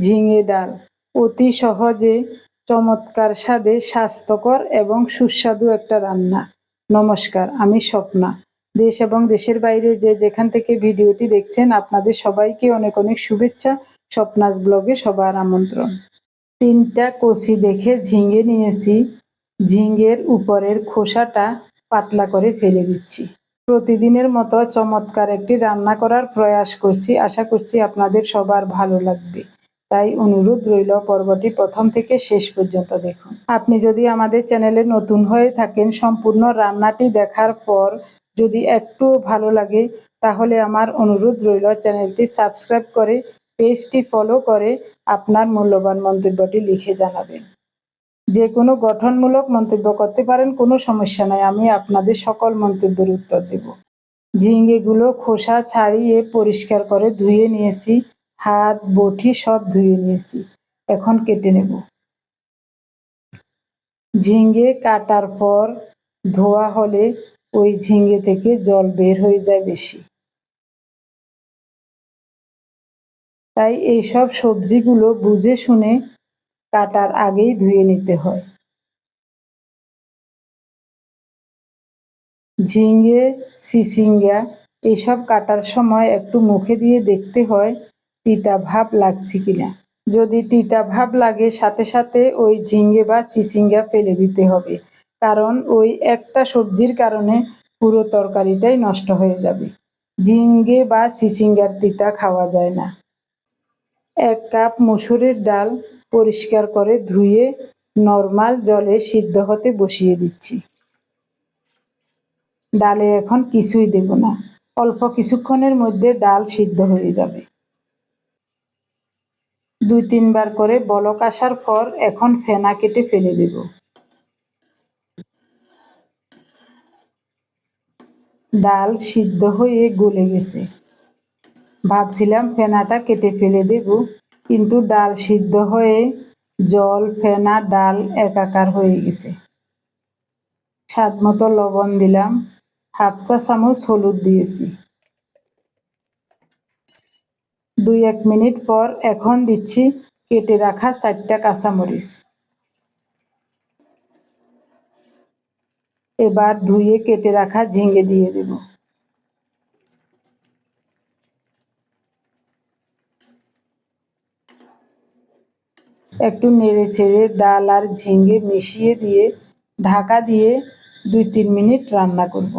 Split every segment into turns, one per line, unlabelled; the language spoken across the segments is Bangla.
ঝিঙে ডাল। অতি সহজে চমৎকার স্বাদে স্বাস্থ্যকর এবং সুস্বাদু একটা রান্না। নমস্কার, আমি স্বপ্না। দেশ এবং দেশের বাইরে যে যেখান থেকে ভিডিওটি দেখছেন, আপনাদের সবাইকে অনেক অনেক শুভেচ্ছা। স্বপ্নাস ব্লগে সবার আমন্ত্রণ। তিনটা কচি দেখে ঝিঙে নিয়েছি। ঝিঙের উপরের খোসাটা পাতলা করে ফেলে দিচ্ছি। প্রতিদিনের মতো চমৎকার একটি রান্না করার প্রয়াস করছি। আশা করছি আপনাদের সবার ভালো লাগবে। তাই অনুরোধ রইল পর্বটি প্রথম থেকে শেষ পর্যন্ত দেখুন। আপনি যদি আমাদের চ্যানেলে নতুন হয়ে থাকেন, সম্পূর্ণ রান্নাটি দেখার পর যদি একটু ভালো লাগে, তাহলে আমার অনুরোধ রইল চ্যানেলটি সাবস্ক্রাইব করে, পেজটি ফলো করে আপনার মূল্যবান মন্তব্যটি লিখে জানাবেন। যে কোনো গঠনমূলক মন্তব্য করতে পারেন, কোনো সমস্যা নাই, আমি আপনাদের সকল মন্তব্যের উত্তর দেব। ঝিঙ্গেগুলো খোসা ছাড়িয়ে পরিষ্কার করে ধুয়ে নিয়েছি। হাত, বটি সব ধুয়ে নিয়েছি। এখন কেটে নেব। ঝিঙ্গে কাটার পর ধোয়া হলে ওই ঝিঙ্গে থেকে জল বের হয়ে যায় বেশি। তাই এইসব সবজিগুলো বুঝে শুনে কাটার আগেই ধুয়ে নিতে হয়। ঝিঙ্গে সিসিঙ্গা এসব কাটার সময় একটু মুখে দিয়ে দেখতে হয় তিতা ভাব লাগছে কিনা? যদি তিতা ভাব লাগে, সাথে সাথে ওই ঝিঙ্গে বা চিচিঙ্গা ফেলে দিতে হবে। কারণ ওই একটা সবজির কারণে পুরো তরকারিটাই নষ্ট হয়ে যাবে। ঝিঙ্গে বা চিচিঙ্গার তিতা খাওয়া যায় না। এক কাপ মুসুরের ডাল পরিষ্কার করে ধুয়ে নর্মাল জলে সিদ্ধ হতে বসিয়ে দিচ্ছি। ডালে এখন কিছুই দেব না। অল্প কিছুক্ষণের মধ্যে ডাল সিদ্ধ হয়ে যাবে। দুই তিনবার করে বলক আসার পর এখন ফেনা কেটে ফেলে দেব। ডাল সিদ্ধ হয়ে গলে গেছে। ভাবছিলাম ফেনাটা কেটে ফেলে দেব, কিন্তু ডাল সিদ্ধ হয়ে জল, ফেনা, ডাল একাকার হয়ে গেছে। স্বাদ মতো লবণ দিলাম, হাফ চা চামচ হলুদ দিয়েছি। দুই এক মিনিট পর এখন দিচ্ছি কেটে রাখা চারটা কাঁচামরিচ। এবার ধুয়ে কেটে রাখা ঝিঙে দিয়ে দেব। একটু নেড়ে ছেড়ে ডাল আর ঝিঙে মিশিয়ে দিয়ে ঢাকা দিয়ে দুই তিন মিনিট রান্না করব।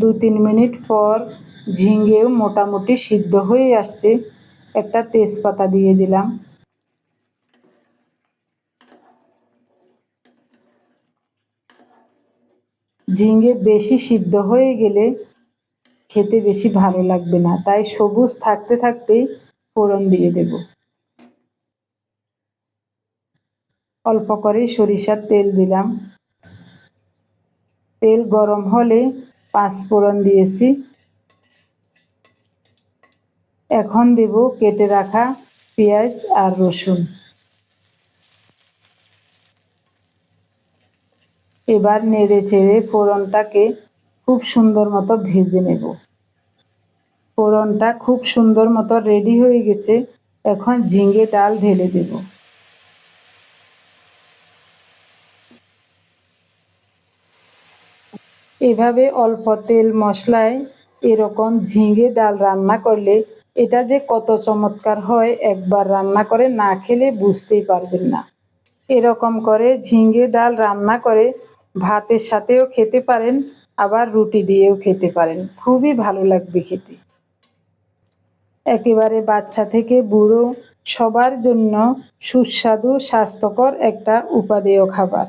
দু তিন মিনিট পর ঝিঙেও মোটামুটি সিদ্ধ হয়ে আসছে। একটা তেজপাতা দিয়ে দিলাম। ঝিঙে বেশি সিদ্ধ হয়ে গেলে খেতে বেশি ভালো লাগবে না, তাই সবুজ থাকতে থাকতেই ফোড়ন দিয়ে দেব। অল্প করে সরিষার তেল দিলাম। তেল গরম হলে পাঁচ ফোড়ন দিয়েছি। এখন দেব কেটে রাখা পেঁয়াজ আর রসুন। এবার নেড়ে চেড়ে ফোড়নটাকে খুব সুন্দর মতো ভেজে নেব। ফোড়নটা খুব সুন্দর মতো রেডি হয়ে গেছে। এখন ঝিঙে ডাল ঢেলে দেব। এভাবে অল্প তেল মশলায় এরকম ঝিঙে ডাল রান্না করলে এটা যে কত চমৎকার হয় একবার রান্না করে না খেলে বুঝতেই পারবেন না। এরকম করে ঝিঙে ডাল রান্না করে ভাতের সাথেও খেতে পারেন, আবার রুটি দিয়েও খেতে পারেন। খুবই ভালো লাগবে খেতে। একেবারে বাচ্চা থেকে বুড়ো সবার জন্য সুস্বাদু, স্বাস্থ্যকর একটা উপাদেয় খাবার।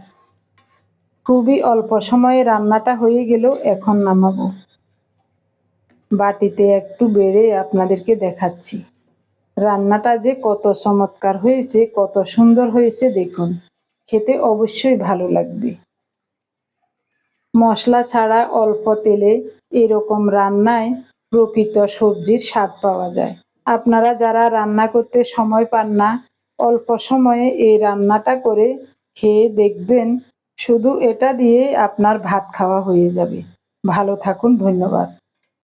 খুবই অল্প সময়ে রান্নাটা হয়ে গেলেও এখন নামাবো। বাটিতে একটু বেড়ে আপনাদেরকে দেখাচ্ছি। রান্নাটা যে কত চমৎকার হয়েছে, কত সুন্দর হয়েছে দেখুন। খেতে অবশ্যই ভালো লাগবে। মশলা ছাড়া অল্প তেলে এরকম রান্নায় প্রকৃত সবজির স্বাদ পাওয়া যায়। আপনারা যারা রান্না করতে সময় পান না, অল্প সময়ে এই রান্নাটা করে খেয়ে দেখবেন শুধু এটা দিয়েই আপনার ভাত খাওয়া হয়ে যাবে। ভালো থাকুন ধন্যবাদ।